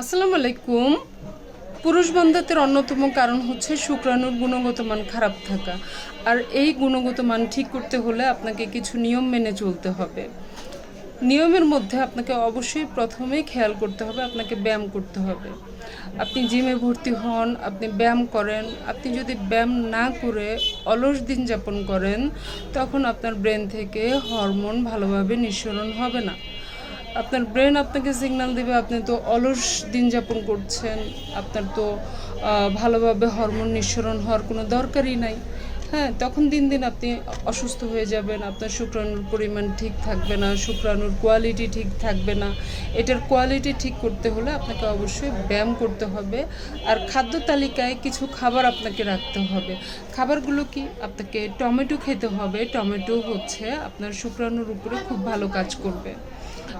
আসসালামু আলাইকুম। পুরুষ বন্ধাত্বের অন্যতম কারণ হচ্ছে শুক্রাণুর গুণগত মান খারাপ থাকা। আর এই গুণগত মান ঠিক করতে হলে আপনাকে কিছু নিয়ম মেনে চলতে হবে। নিয়মের মধ্যে আপনাকে অবশ্যই প্রথমেই খেয়াল করতে হবে, আপনাকে ব্যায়াম করতে হবে। আপনি জিমে ভর্তি হন, আপনি ব্যায়াম করেন, আপনি যদি ব্যায়াম না করে অলস দিন যাপন করেন, তখন আপনার ব্রেন থেকে হরমোন ভালোভাবে নিঃসরণ হবে না। আপনার ব্রেন আপনাকে সিগন্যাল দেবে, আপনি তো অলস দিন যাপন করছেন, আপনার তো ভালোভাবে হরমোন নিঃসরণ হওয়ার কোনো দরকারই নাই। হ্যাঁ তখন দিন দিন আপনি অসুস্থ হয়ে যাবেন, আপনার শুক্রাণুর পরিমাণ ঠিক থাকবে না, শুক্রাণুর কোয়ালিটি ঠিক থাকবে না। এটার কোয়ালিটি ঠিক করতে হলে আপনাকে অবশ্যই ব্যায়াম করতে হবে। আর খাদ্য তালিকায় কিছু খাবার আপনাকে রাখতে হবে। খাবারগুলো কি? আপনাকে টমেটো খেতে হবে। টমেটো হচ্ছে আপনার শুক্রাণুর উপরে খুব ভালো কাজ করবে।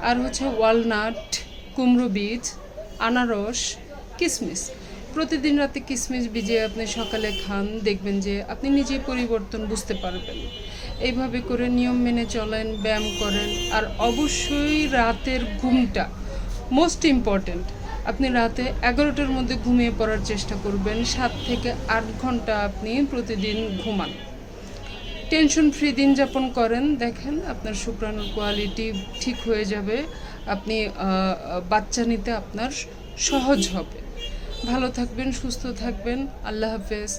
আর হচ্ছে ওয়ালনাট, কুমড়ো বীজ, আনারস কিশমিশ প্রতিদিন রাতে কিশমিশ ভিজিয়ে আপনি সকালে খান, দেখবেন যে আপনি নিজেই পরিবর্তন বুঝতে পারবেন। এইভাবে করে নিয়ম মেনে চলেন, ব্যায়াম করেন আর অবশ্যই রাতের ঘুমটা মোস্ট ইম্পর্ট্যান্ট আপনি রাতে এগারোটার মধ্যে ঘুমিয়ে পড়ার চেষ্টা করবেন, সাত থেকে আট ঘণ্টা আপনি প্রতিদিন ঘুমান। টেনশন ফ্রি দিন যাপন করেন। দেখেন, আপনার শুক্রাণুর কোয়ালিটি ঠিক হয়ে যাবে। আপনি বাচ্চা নিতে আপনার সহজ হবে। ভালো থাকবেন, সুস্থ থাকবেন। আল্লাহ হাফেজ।